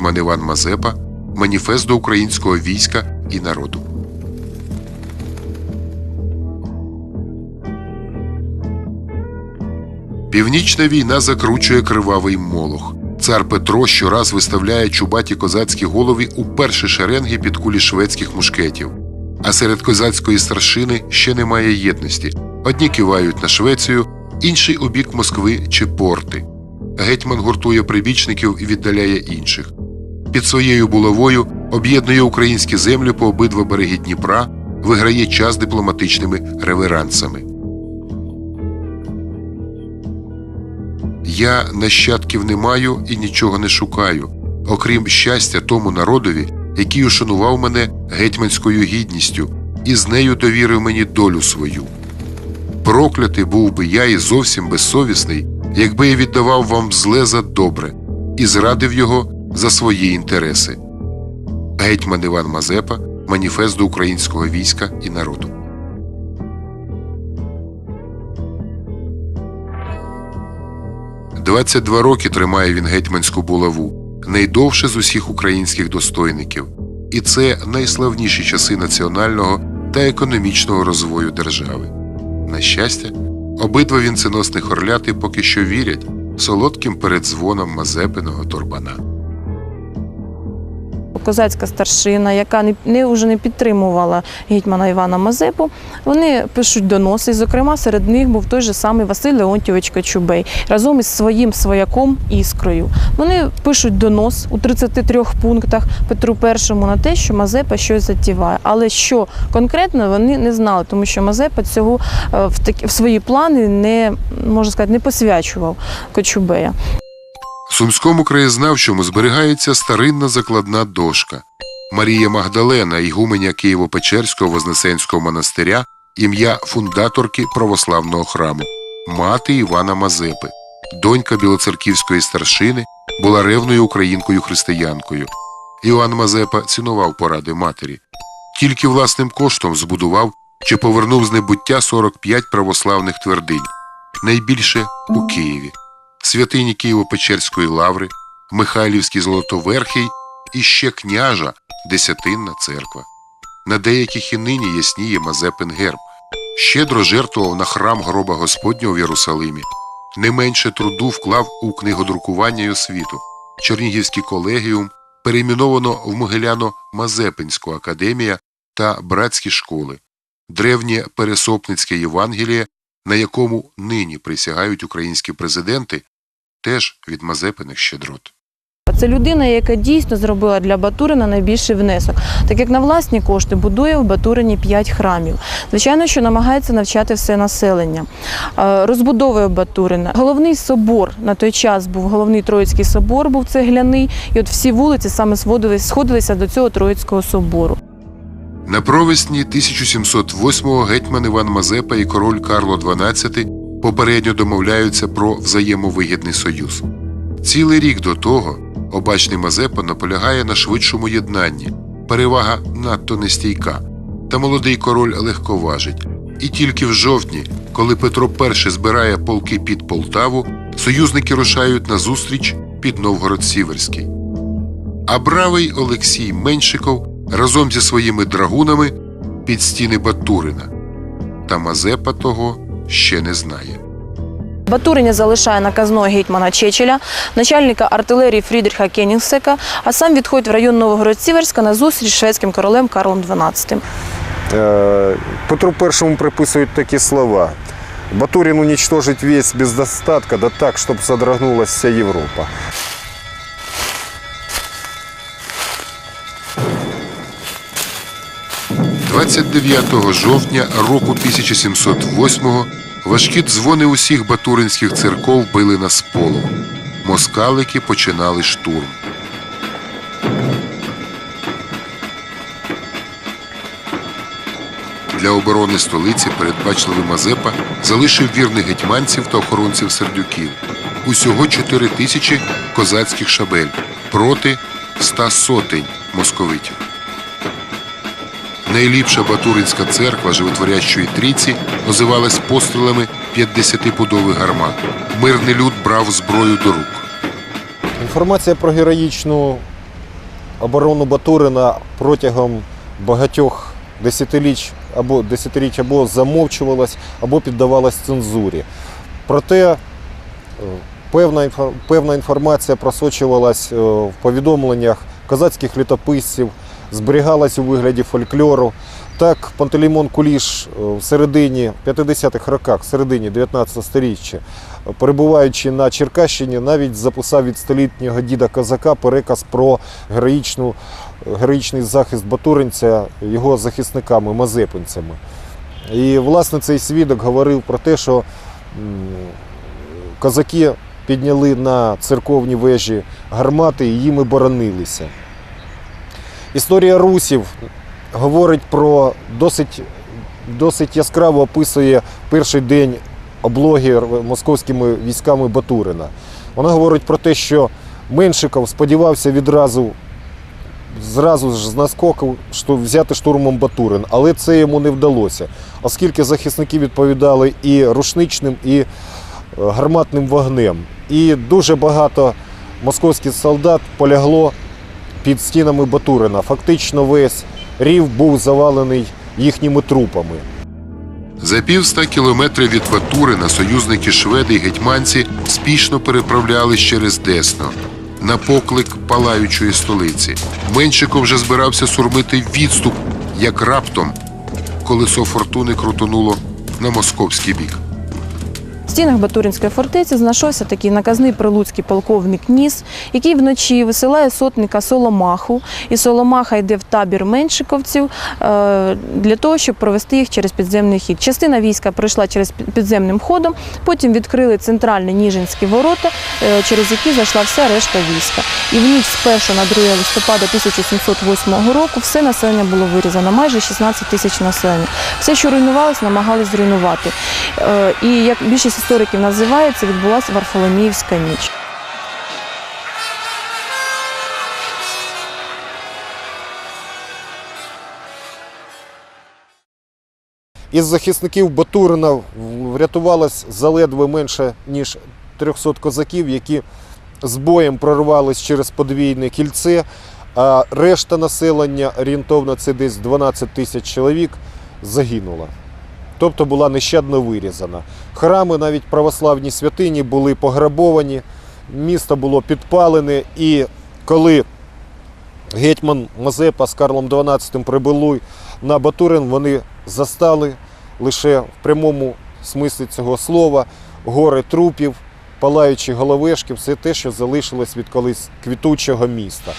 Гетьман Іван Мазепа, Маніфест до українського війська і народу. Північна війна закручує кривавий молох. Цар Петро щораз виставляє чубаті козацькі голови у перші шеренги під кулі шведських мушкетів. А серед козацької старшини ще немає єдності. Одні кивають на Швецію, інші у бік Москви чи порти. Гетьман гуртує прибічників і віддаляє інших. Під своєю булавою об'єднує українські землі по обидва береги Дніпра, виграє час дипломатичними реверансами. Я нащадків не маю і нічого не шукаю, окрім щастя тому народові, який ушанував мене гетьманською гідністю і з нею довірив мені долю свою. Проклятий був би я і зовсім безсовісний, якби я віддавав вам зле за добре і зрадив його за свої інтереси. Гетьман Іван Мазепа, Маніфест до українського війська і народу. Двадцять два роки тримає він гетьманську булаву, найдовше з усіх українських достойників. І це найславніші часи національного та економічного розвою держави. На щастя, обидва вінценосних орляти поки що вірять солодким передзвоном Мазепиного турбана. Козацька старшина, яка не, не вже не підтримувала гетьмана Івана Мазепу, вони пишуть доноси. Зокрема, серед них був той же самий Василь Леонтьович Кочубей разом із своїм свояком Іскрою. Вони пишуть донос у 33 пунктах Петру І на те, що Мазепа щось затіває. Але що конкретно вони не знали, тому що Мазепа цього е, в такі в свої плани не можна сказати, не посвячував Кочубея. В Сумському краєзнавчому зберігається старинна закладна дошка. Марія Магдалена, ігуменя Києво-Печерського Вознесенського монастиря, ім'я фундаторки православного храму, мати Івана Мазепи, донька білоцерківської старшини, була ревною українкою-християнкою. Іван Мазепа цінував поради матері. Тільки власним коштом збудував чи повернув з небуття 45 православних твердинь, найбільше у Києві святині Києво-Печерської лаври, Михайлівський Золотоверхий і ще княжа Десятинна церква. На деяких і нині ясніє Мазепин герб. Щедро жертвував на храм гроба Господнього в Єрусалимі. Не менше труду вклав у книгодрукування й освіту. Чернігівський колегіум перейменовано в Могиляно-Мазепинську академія та братські школи, древнє Пересопницьке Євангеліє, на якому нині присягають українські президенти, теж від Мазепиних щедрот. Це людина, яка дійсно зробила для Батурина найбільший внесок, так як на власні кошти будує в Батурині п'ять храмів. Звичайно, що намагається навчати все населення. Розбудовує Батурина. Головний собор на той час був головний Троїцький собор, був цегляний, і от всі вулиці саме сводились, сходилися до цього Троїцького собору. На провесні 1708-го гетьман Іван Мазепа і король Карло XII попередньо домовляються про взаємовигідний союз. Цілий рік до того обачний Мазепа наполягає на швидшому єднанні, перевага надто нестійка, та молодий король легковажить. І тільки в жовтні, коли Петро І збирає полки під Полтаву, союзники рушають на зустріч під Новгород-Сіверський. А бравий Олексій Меншиков разом зі своїми драгунами під стіни Батурина. Та Мазепа того ще не знає. Батуриня залишає наказного гетьмана Чечеля, начальника артилерії Фрідріха Кенігсека, а сам відходить в район Новогород-Сіверська на зустріч з шведським королем Карлом XII. Петру І приписують такі слова. Батурин уничтожить весь без достатка, да так, щоб содрогнулась вся Європа. – 29 жовтня року 1708-го важкі дзвони усіх батуринських церков били на сполох. Москалики починали штурм. Для оборони столиці передбачливий Мазепа залишив вірних гетьманців та охоронців сердюків. Усього 4 тисячі козацьких шабель проти 100 сотень московитів. Найліпша Батуринська церква животворящої трійці озивалась пострілами 50-пудових гармат. Мирний люд брав зброю до рук. Інформація про героїчну оборону Батурина протягом багатьох десятиліть або десятиріч або замовчувалась, або піддавалась цензурі. Проте е, певна, певна інформація просочувалась е, в повідомленнях козацьких літописців, зберігалась у вигляді фольклору. Так, Пантелеймон Куліш е, в середині 50-х роках, в середині 19 століття, перебуваючи на Черкащині, навіть записав від столітнього діда козака переказ про героїчну, героїчний захист Батуринця його захисниками, мазепинцями. І, власне, цей свідок говорив про те, що козаки підняли на церковні вежі гармати і їми боронилися. Історія русів говорить про досить, досить яскраво описує перший день облоги московськими військами Батурина. Вона говорить про те, що Меншиков сподівався відразу зразу ж з наскоку взяти штурмом Батурин, але це йому не вдалося, оскільки захисники відповідали і рушничним, і е, гарматним вогнем. І дуже багато московських солдат полягло під стінами Батурина. Фактично весь рів був завалений їхніми трупами. За півста кілометрів від Батурина союзники шведи й гетьманці спішно переправлялись через Десно на поклик палаючої столиці. Меншиков вже збирався сурмити відступ, як раптом колесо фортуни крутонуло на московський бік. В стінах Батуринської фортеці знайшовся такий наказний прилуцький полковник Ніс, який вночі висилає сотника Соломаху, і Соломаха йде в табір меншиковців е, для того, щоб провести їх через підземний хід. Частина війська пройшла через підземним ходом, потім відкрили центральні Ніжинські ворота, е, через які зайшла вся решта війська. І в ніч 1 на 2 листопада 1708 року все населення було вирізано, майже 16 тисяч населення. Все, що руйнувалось, намагались зруйнувати. Е, І як більшість істориків називає, це відбулася Варфоломіївська ніч. Із захисників Батурина врятувалось заледве менше, ніж 300 козаків, які з боєм прорвались через подвійне кільце, а решта населення, орієнтовно це десь 12 тисяч чоловік, загинула. Тобто була нещадно вирізана. Храми, навіть православні святині, були пограбовані, місто було підпалене, і коли гетьман Мазепа з Карлом XII прибули на Батурин, вони застали лише в прямому смислі цього слова гори трупів, палаючі головешки, все те, що залишилось від колись квітучого міста.